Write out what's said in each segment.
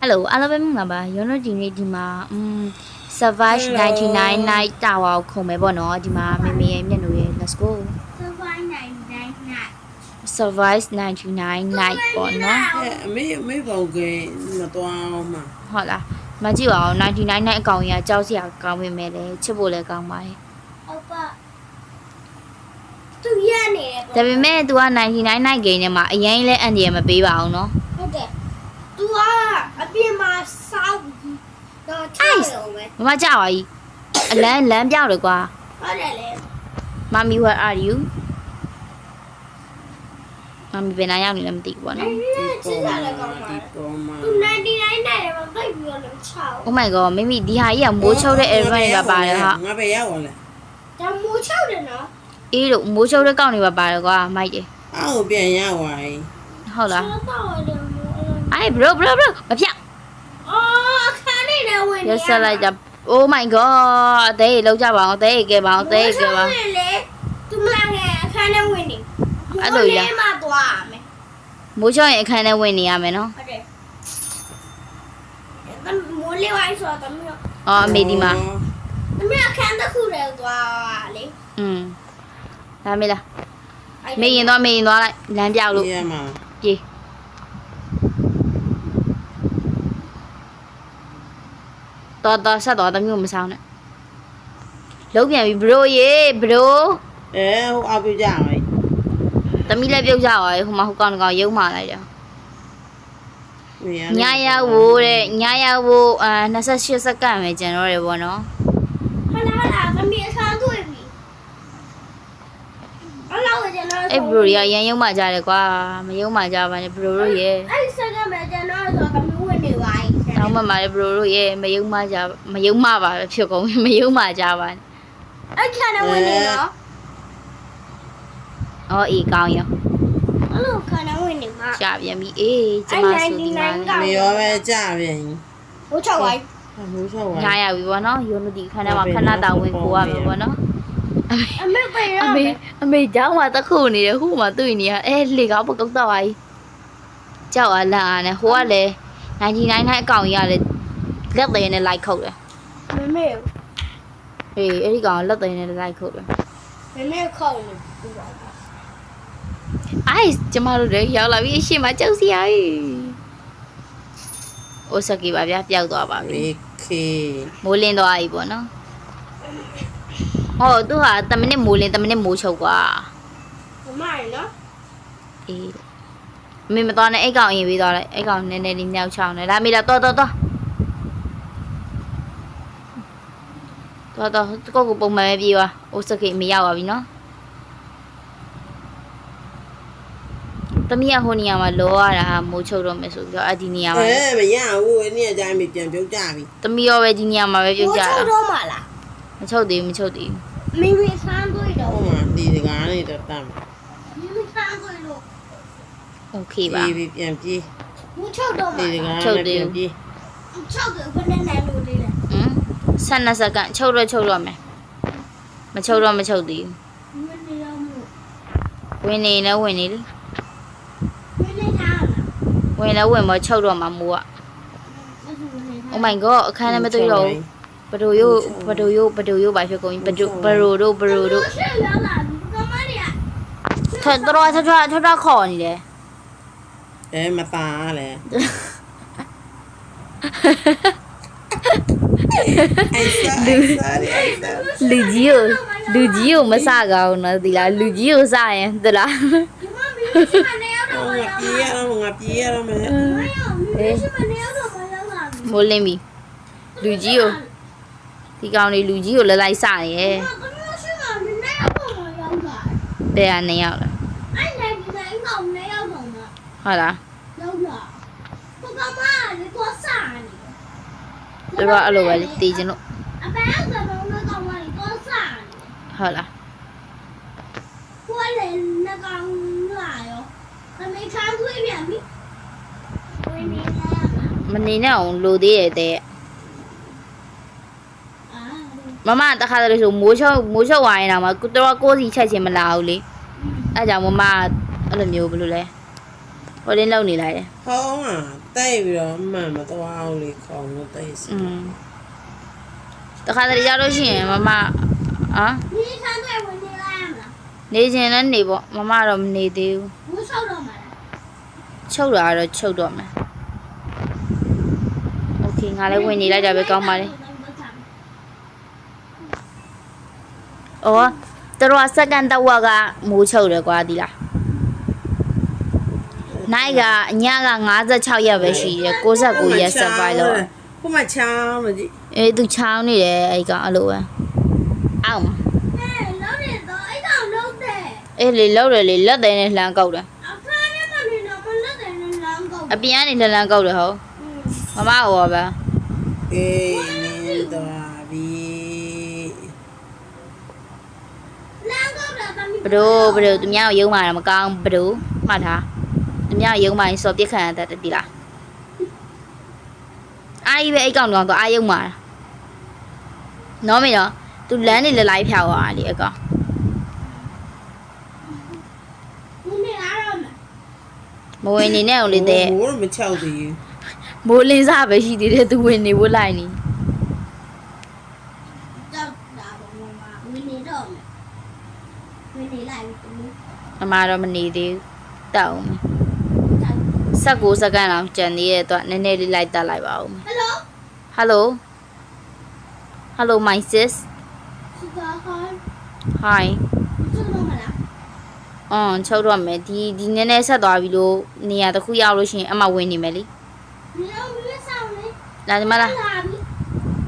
ဟယ်လိုအားလုံးပဲမင်္ဂလာပါရောနိုဒီနေ့ဒီမှာอืม Savage 99 night tower ကိုခုံမယ်ပေါ့နော်ဒီမှာမေမေရဲ့မျက်နှာရဲ့ let's go Survive 99 night. Savage 99 night ပေါ့နော် အဲအမေအမေဘောက်ကမတော်အောင်မ ဟုတ်လားမကြည့်ပါအောင်99 night အကောင်ကြီးကကြောက်စရာကောင်းပေမဲ့လည်းချစ်ဖို့လည်းကောင်းပါတယ် Oppa. သူရနေတယ် ဒါပေမဲ့ तू က99 night game ထဲမှာအရင်လဲအန်ဒီရမပေးပါအောင်နော် ဟုတ်တယ်။ तू ကအပြင်မှာစောက်ပြီးတော့ထိုင်လို့ပဲမမကြောက်ပါကြီးအလန်းလမ်းပြောက်တယ်ကွာဟုတ်တယ်လေမမီ where are you မမီဘယ်နာရောက်နေလဲမသိဘူးပေါ့။နော်အဲ့ဒီချစ်စားလည်းကောင်းပါဒီလားပေါ်မှာ။ तू 99နဲ့တော့ပြိုက်ပြီးတော့လည်းချောက် Oh my god မိမိဒီဟာကြီးကမိုးချုပ်တဲ့ event တွေပါပါတယ်ဟာငါပဲရောက်လာ။ဒါမူချောက်တယ်နော်အေးလို့မိုးချုပ်တဲ့ကောက်တွေပါပါတယ်ကွာမိုက်တယ်အောက်ပြန်ရောက်သွားပြီဟုတ်။လားဆောက်တော့တယ်မို့ အိုင် bro bro bro မဖြတ် ။အော်အခါနေနဲ့ဝင်နေ ရဆက်လိုက်တာ Oh my god အသေးကြီးလောက်ကြပါအောင်အသေးကြီးကဲပါအောင်အသေးကြီးကဲပါ မိုးချုပ်နေလေ။ तू မလာငယ်အခါနဲ့ဝင်နေ။ အဲ့လိုရ မိုးထဲမှာသွားရမယ် မိုးချုပ်ရင်အခန်းထဲဝင်နေရမယ်နော် ဟုတ်တယ်။ဒါမိုးလေးဝိုင်းဆိုတော့တမီးတို့ အော်အမေဒီမှာ တမီးအခန်းတစ်ခုတည်းသွားလေ อืมဒါမေးလား အဲ့ မေးရင်တော့မေးရင်သွားလိုက်လမ်းပြောက်လို့ ဒီမှာ ပြေး တော်တော်ဆက်တော်တမျိုးမဆောင်နဲ့လုံးပြန်ပြီ bro ရေ bro အဲဟိုအပြကြမယ်သမီးလည်းပြုတ်ကြပါရဲ့ဟိုမှာဟိုကောင်ကောင်ရုံမာလိုက်တာညရောက်ဖို့တဲ့ညရောက်ဖို့အာ28စက္ကန့်ပဲကျန်တော့တယ်ပေါ့နော်ဟလာဟလာတမီးအခန်းတွေ့ပြီအလောက်ဝကျွန်တော်အဲ့ bro ရရန်ရုံမာကြတယ်ကွာမရုံမာကြပါနဲ့ bro တို့ရေအဲ့စကမဲ့ကျွန်တော်ဆိုတမီးဝင်နေ တောင်းပန်ပါတယ်ဘရိုတို့ရဲ့မယုံမကြမယုံမပါပဲဖြစ်ကုန်မယုံမကြပါနဲ့အဲ့ချာနေဝင်နေတော့အော်အေးကောင်းရောအဲ့လိုခါနေဝင်နေမှာကြာပြန်ပြီအေးကျမဆိုဒီမှာမရောပဲကြာပြန်ပြီဟိုချက်ဝိုင်းဟိုချက်ဝိုင်းညာရပြီဗောနော်ယောနဒီခဏမှာခဏတာဝင်ကိုရမယ်ဗောနော်အမေပဲရအမေအမေကြောင်းမှာတခုနေတယ်ခုမှတွေ့နေရအဲလေကောင်းပုတ်တော့ပါကြီးကြောက်အလားနဲ့ဟိုကလည်း 99နဲ့အကောင်ကြီးကလည်းလက်သေးနဲ့လိုက်ခုတ်တယ်မမေအေးအဲ့ဒီကောင်ကလက်သေးနဲ့လိုက်ခုတ်တယ်မမေခေါင်းနေပြီပါအိုက်ကျမတို့လည်းရောက်လာပြီအရှိမကြောက်စရာကြီးအိုစကီပါဗျာပျောက်သွားပါပြီမေခေမိုးလင်းသွားပြီပေါ့နော်ဟောသူဟာတမနစ်မိုးလင်းတမနစ်မိုးချုပ်ကွာမမရနော်အေး အမေမတော်နဲ့အိတ်ကောင်အရင်ပြီးသွားလိုက်အိတ်ကောင်နည်းနည်းလေးမြောက်ချောင်းနေလာမေးလာတော်တော်တော်တော်တော်ကိုကိုပုံမှန်ပဲပြေးသွားအိုစကိမရောက်ပါပြီနော်တမီးကဟိုနေရာမှာလောရတာမိုးချုပ်တော့မယ်ဆိုပြီးတော့အဒီနေရာမှာအဲမရဘူးအဲ့ဒီအတိုင်းပြန်ပြုတ်ကြပြီတမီးရောပဲဒီနေရာမှာပဲပြုတ်ကြတာတော့မလားမချုပ်သေးဘူးမချုပ်သေးဘူးမိမိဆန်းတွေ့တော့ဟိုမှာဒီစကားနေတော့တမ်းမိမိဆန်းတွေ့လို့ โอเคပါ ပြေးပြီးပြန်ပြေး မချုပ်တော့မ ဒီစ လား ကားနဲ့ပြန်ပြေး ချုပ်တယ်ဘယ်နဲ့နဲ့လို့လေးလဲ ဟမ်12စက္ကန့်ချုပ်တော့ချုပ်တော့မယ်မချုပ်တော့မချုပ်သေး မနေရမှု ဘူးဝင်နေလဲဝင်နေလေ မနေထားလား ဝင်လဲဝင်မချုပ်တော့မှာမိုးက Oh my god အခန်းထဲမတွေ့တော့ဘူးဘဒိုယိုဘဒိုယိုဘဒိုယိုပါဖြစ်ကုန်ပြီဘဒိုဘရိုတို့ဘရိုတို့ ရှေ့ရောက်လာပြီကမရီယာ ထတော်ထထထထခေါ်နေတယ် အဲမตาလေအိုက်စားအိုက်စားအိုက်စားလူကြီးကိုလူကြီးကိုမစကောင်းတော့ဒီလားလူကြီးကိုစရင်သလားဒီမမီးရှိမနေရတော့ငါပြေးရတော့ငါပြေးရတော့မယ်မယောမီးရှိမနေရတော့မရောက်လာပြီမိုးလင်းပြီလူကြီးကိုဒီကောင်လေးလူကြီးကိုလဲလိုက်စနေရဲ့ကမရှိမနေရတော့မရောက်လာတဲ့ကနေရောက်လာအဲ့နိုင်ဒီနိုင်တော့နေရောက်တော့မဟုတ်လားရောက်လာဘကမလေးကိုစားနေ တို့ကအဲ့လိုပဲလေတည်ခြင်းလို့အပန်းကတော့တော့ကောင်းပါလေကိုစားနေဟုတ်လားကိုလည်းငကောင်လာရောသမီးခန်းသွေးပြန်ပြီဝင်နေလာမှာမနေနဲ့အောင်လိုသေးရဲ့တဲ့အာမမတခါတည်းဆိုမိုးချုပ်မိုးချုပ်ဝိုင်းတော့မှကိုတော့ကိုစီချက်ချင်းမလာဘူးလေအဲကြောင့်မမအဲ့လိုမျိုးဘယ်လိုလဲဟိုလင်းလုံနေလိုက်တယ်ဟောင်းอ่ะ တိုက်ပြီးတော့မှန်မသွားအောင်လေခေါင်းလို့တိုက်စီတခါတလေရလို့ရှိရင်မမဟာဒီဆန်တွေဝင်နေလားနေခြင်းလည်းနေပေါ့မမတော့မနေသေးဘူးဘူးချုပ်တော့မှာချုပ်တာကတော့ချုပ်တော့မှာโอเคငါလည်းဝင်နေလိုက်ကြပဲကောင်းပါလေအော်တော်တော်စက္ကန့်တော့ကမိုးချုပ်တယ်ကွာဒီလား နိုင်ကညက56ရက်ပဲရှိတယ်69ရက် survival ခုမှချောင်းလို့ကြည့်အေးသူချောင်းနေတယ်အဲ့ကောင်အဲ့လိုပဲအောက်မှာအေးလေလောက်တယ်လေလက်တယ်နဲ့လှမ်းကောက်တယ်အပြင်ကနေလှမ်းကောက်တယ်ဟုတ်မမဟောပါအေးနင်းသွားပြီဘရိုဘရိုသူများကိုယုံမာတာမကောင်းဘရိုမှတ်ထား အမြရုံပိုင်းဆိုပြစ်ခံရတဲ့တပြီလားအားကြီးပဲအိတ်ကောင်တော့သူအားရုံမှာနော်မေတော့သူလမ်းနေလလိုက်ဖြောက်သွားတယ်အကောင်မဝင်နေနဲ့အောင်လေတဲ့မိုးတော့မချောက်သေးဘူးမိုးလင်းစားပဲရှိသေးတယ်သူဝင်နေဖို့လိုက်နေအမတော့မနေသေးဘူးတောက်အောင် 16စက္ကန့်လောက်ကျန်သေးတဲ့အတွက်နည်းနည်းလေးလိုက်တက်လိုက်ပါဦးမယ် Hello Hello Hello my sis Hi အွန်ချုပ်တော့မယ်ဒီဒီနည်းနည်းဆက်သွားပြီလို့နေရာတစ်ခုရောက်လို့ရှိရင်အမှဝင်နေမယ်လေလာဒီမလား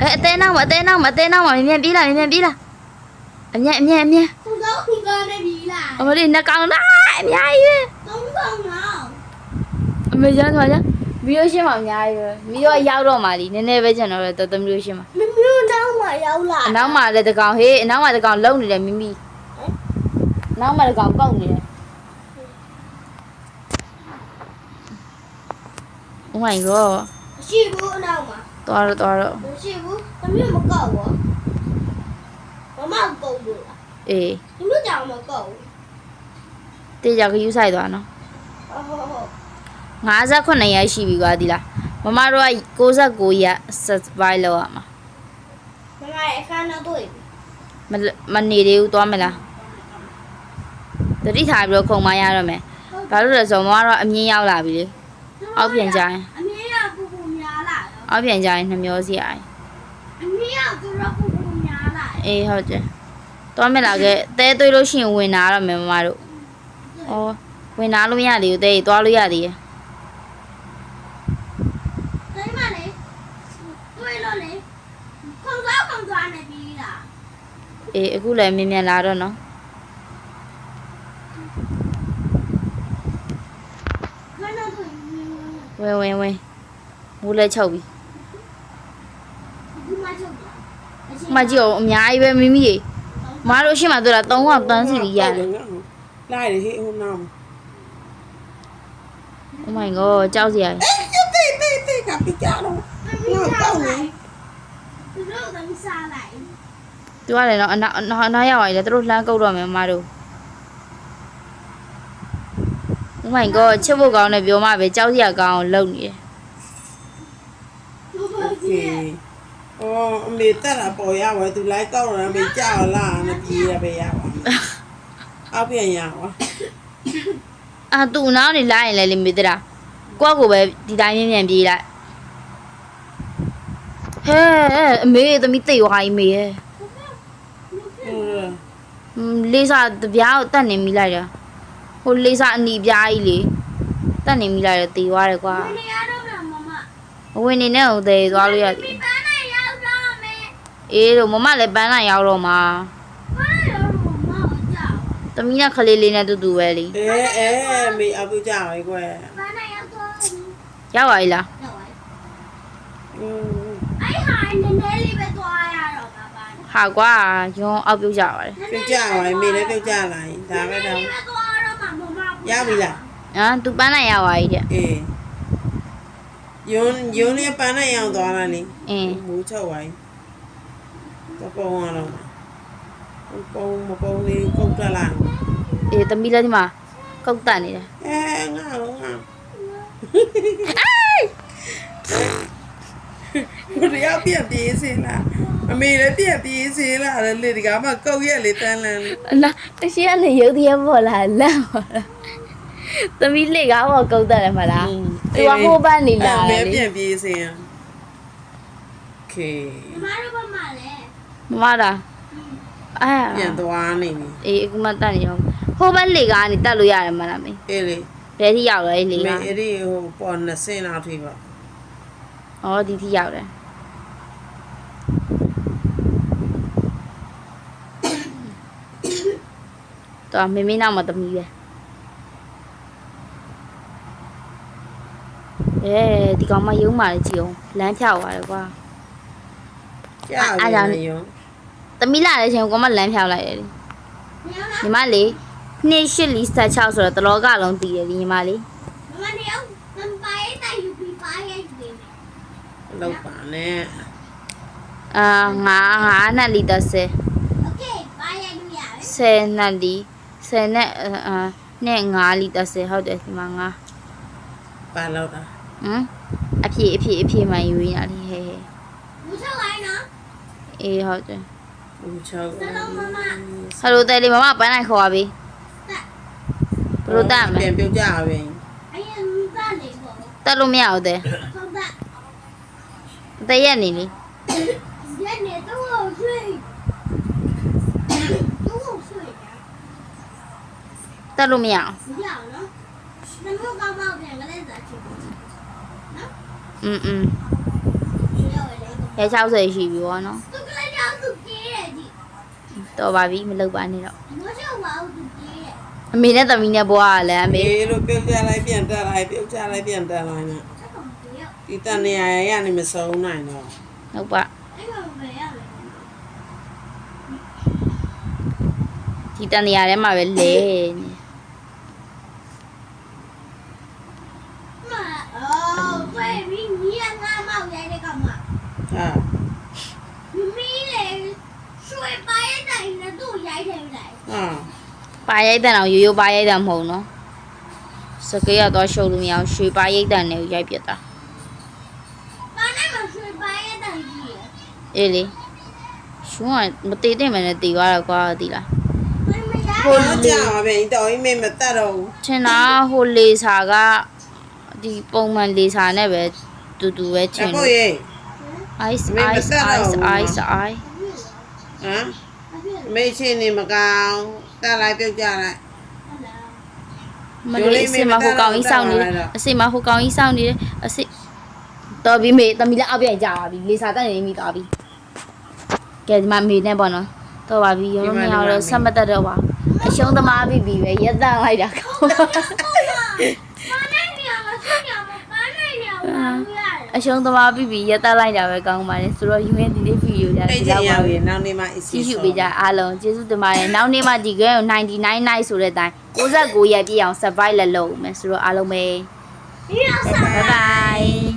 အဲအသေးနောက်မအသေးနောက်မအသေးနောက်မမြန်မြန်ပြေးလာမြန်မြန်ပြေးလာအမြန်အမြန်အမြန်သူကောင်းပြီကောင်းနေပြီလားအမလေးနှကောင်းလားအများကြီးပဲသုံးကောင်းလား အမေကျောင်းသွားကြဗီဒီယိုရှင်းမှာအများကြီးပဲဗီဒီယိုရောက်တော့မှလीနည်းနည်းပဲကျန်တော့တယ်တော်တော်မျိုးရှင်းမှာမမတို့တောင်းမှရောက်လာအနောက်မှာလည်းတကောင်ဟေးအနောက်မှာတကောင်လုံနေတယ်မိမိအနောက်မှာတကောင်ကောက်နေတယ် Oh my god ရှိဘူးအနောက်မှာသွားတော့သွားတော့မရှိဘူးမမတို့မကောက်ဘူးမမကောက်ဘူးလားအေးမမတို့တောင်းမကောက်ဘူးတေးကြောက်ခယူးဆိုင်သွားနော်ဟုတ်ဟုတ်ဟုတ် 58ရက်ရှိပြီကွာဒီလားမမတို့က69ရက် survive လောက်ရမှာမမရဲ့အခန်းတော့တွေ့မမနေသေးဘူးသွားမလားတတိထားပြီးတော့ခုံမရတော့မယ်ဘာလို့လဲဆိုတော့မမတို့အမြင်ရောက်လာပြီလေအောက်ပြန်ကြရင်အမြင်ရောက်ပူပူများလာတော့အောက်ပြန်ကြရင်နှမျောစီရည်အမြင်ရောက်သူတော့ပူပူများလာအေးဟုတ်တယ်သွားမလာခဲ့တဲသွေးလို့ရှိရင်ဝင်လာတော့မယ်မမတို့ဩဝင်လာလို့မရလေဦးတဲကြီးသွားလို့ရသေးတယ် အေးအခုလည်းမြင်မြန်လာတော့နော်ခဏတော့ဝင်ဝင်ဝင်မိုးလဲချုပ်ပြီဒီမှာချုပ်တာအမကြီးအောင်အများကြီးပဲမိမိရေမမတို့ရှိမှတို့လား3ဟောက်တန်းစီလီရတယ်လိုက်တယ်ဟေးဟိုနောက် Oh my god ကြောက်စရာကြီးအေးတေးတေးတေးကပြကြတော့မမီးစားလိုက်သူတို့ကမစားလိုက် သူကလည်းတော့အနောက်အနောက်အနောက်ရောက်သွားပြီလေသူတို့လှမ်းကုတ်တော့မယ်မမတို့ Oh my god ချစ်ဖို့ကောင်းတယ်ပြောမှပဲကြောက်စရာကောင်းအောင်လုပ်နေတယ် ဘဘ โอเค ကြီး အော်အမေတက်တာပေါ်ရပါသူလိုက်ကောက်တော့မေကြောက်လာမပြေရပဲရပါအောက်ပြန်ရပါ အာသူ့နောက်နေလိုက်ရင်လည်းလေမေတ္တာကိုယ့်ကိုယ်ပဲဒီတိုင်းမြင်မြန်ပြေးလိုက်ဟဲ့အမေသမီးသိသွားပြီမေရဲ့ ဟုတ် อืม လေးစားတပြားကိုတတ်နေမိလိုက်တာဟိုလေးစားအနီပြားကြီးလေတတ်နေမိလိုက်တယ်တေသွားတယ်ကွာမနေရတော့မမအဝင်နေနဲ့ဟိုသေးသွားလို့ရဒီသည်ပန်းနဲ့ရောက်တော့မယ်အေးလို့မမလည်းပန်းလိုက်ရောက်တော့မှာဘာလို့တော့မမကြောက်သမီးနဲ့ခလေးလေးနဲ့တူတူပဲလေအဲအဲမေအောက်ပြကြပါကွယ်ပန်းနဲ့ရောက်တော့ရောက်ပါပြီလားတော့อืมအဲ့ဟာနည်းနည်းလေးပဲသွားရတော့ပါပါ ဟာကွာရုံးအောက်ပြုတ်ကြပါတယ်ပြကြပါမေလည်းပြကြလာရင်ဒါပဲတော့ပဲသွားတော့မှမမရပြီလားအာသူပန်းလိုက်ရောက်ပါပြီတဲ့အေးယွန်းယွန်းလေးပန်းနဲ့ရောင်သွားတာလေအင်းမူးချုပ်ပါတော့ပုံရတော့ပုံမပုံလေးကုတ်တက်လာအေးသမီးလည်းဒီမှာကောက်တက်နေတယ်အဲငါတော့ငါဘယ်ရောက်ပြက်ပြေးစင်းလား အမေလည်းပြန်ပြေးစေးလာတယ်လေဒီကမှကုတ်ရက်လေးတန်းလန်းလေးလာတရှိရနေရုပ်တရားပေါ်လာလန့်ပါလားသမီးလေကားပေါ်ကုတ်တယ်မလားသူကဟိုဘက်နေလာတယ်လေပြန်ပြေးစေးရ Okay မမတို့ဘာမှလဲမမလားအဲ့ပြန်သွားနေပြီအေးအခုမှတက်နေရောဟိုဘက်လေကားနေတက်လို့ရတယ်မလားမေအေးလေဘယ်ထိရောက်လဲလေကားမေအဲ့ဒီဟိုပေါ်20လောက်ထိပါဩဒီထိရောက်တယ် တော့မေမေနောက်မှာသမီးပဲအဲဒီကောင်မယုံမာလေကြည့်အောင်လမ်းဖြောက်သွားတယ်ကွာ ကြာ အဲ့ဒါ ပြီရော သမီးလာတဲ့ချိန်ကမလမ်းဖြောက်လိုက်တယ်လေ ညောင်းလား ညီမလေးနှစ်ရှစ်လီဆက်6ဆိုတော့တလောကလုံးတည်တယ်ဒီညီမလေး မမနေအောင်နံပါတ်တိုင်ယူပြီးပါရိုက်နေမယ် လောက်ပါနဲ့ အာငါငါနှစ်လီ30 โอเคပါရိုက်လို့ရတယ် 10နှစ်လီ 10နဲ့အာနဲ့5လီ30ဟုတ်တယ်ဒီမှာငါပါလောက်တာဟမ်အဖြေအဖြေအဖြေမှယူရတာလေဟဲ့ဟဲ့ဘူးချက်လိုက်နော်အေးဟုတ်တယ်ဦးချောက်စလုံးမမဟယ်လိုတယ်လီမမပန်းနိုင်ခေါ်ပါပြီဘယ်လိုတတ်မလဲပြန်ပြုတ်ကြပြီအရင်သားနေပေါ့တက်လို့မရဘူးတဲ့ဟုတ်ကဲ့တရက်နေလေရက်နေတော့ဆွေးတော့ဆွေးရ တက်လို့မရအောင် မရအောင်နော်နမိုးကောင်းပေါက်ပြန်ကလေးစားချစ်နော် อืมอืม ရောလေ ရဲ60ရှိပြီဗောနော် သူကလေးတော့သူပြေးတယ်ဒီ တော်ပါပြီမလုပ်ပါနဲ့တော့ မချောက်ပါဘူးသူပြေးတယ် အမေနဲ့သမီးနဲ့ဘွားကလည်းအမေ မေလို့ပြုတ်ကြလိုက်ပြန်တက်လိုက်ပြုတ်ကြလိုက်ပြန်တက်လိုက်နဲ့ ချက်ကောင်ပြေးရ ဒီတန်နေရရနေမဆုံးနိုင်တော့ ဟုတ်ပါ အဲ့ကောင်ပြေးရလေ ဒီတန်နေရာထဲမှာပဲလဲနေ မီးလေရွှေပါရဲ့တိုင်နဲ့သူ့ရိုက်တယ်လိုက်ဟာပါရိုက်တန်အောင်ရိုးရိုးပါရိုက်တန်မဟုတ်နော်စကေးရတော့ရှုပ်လို့မရအောင်ရွှေပါရိုက်တန်နဲ့ရိုက်ပြတ်တာပါနဲ့မရွှေပါရဲ့တိုင်ကြီးရအေးလေရှုံးကမတည်တဲ့မနဲ့တည်သွားတော့ကွာဒီလားမမရဟိုကြာပါပဲတော်ကြီးမေမတက်တော့ဘူးထင်တာဟိုလေစာကဒီပုံမှန်လေစာနဲ့ပဲတူတူပဲချအင်ဖို့လို့ရေ ice မင်းမ ice တက်တော့ ice ဘူး ice ice ဟမ်မေချင်းနေမကောင်းတက်လိုက်ပြုတ်ကြလိုက်မလေးအစီမဟိုကောင်ကြီးစောင့်နေတယ်အစီမဟိုကောင်ကြီးစောင့်နေတယ်အစီတော်ပြီမေတမီလည်းအောက်ပြန်ကြပါပြီလေစာတက်နေမိသွားပြီကဲဒီမှာမေနဲ့ပေါ့နော်တော်ပါပြီရောမရတော့ဆက်မတက်တော့ပါအရှုံးသမားပြီပြီပဲရက်တန့်လိုက်တာကောပါနဲ့နေရာမှာဆက်ရမှာပါနဲ့နေရာမှာရတယ် အရှုံးသမားပြီပြီရက်တန့်လိုက်တာပဲကောင်းပါလေဆိုတော့ယူရင်ဒီလေးဗီဒီယိုကြအဲ့ဒီဒီလောက်ပါရောက်ပဲရင်နောက်နေ့မှအစီကြည့်ရှုပေးကြအားလုံးကျေးဇူးတင်ပါတယ်နောက်နေ့မှဒီ game ကို99 night ဆိုတဲ့အတိုင်း69ရက်ပြည့်အောင် survive လက်လုပ်မယ်ဆိုတော့အားလုံးပဲဒီတော့ဆက် bye bye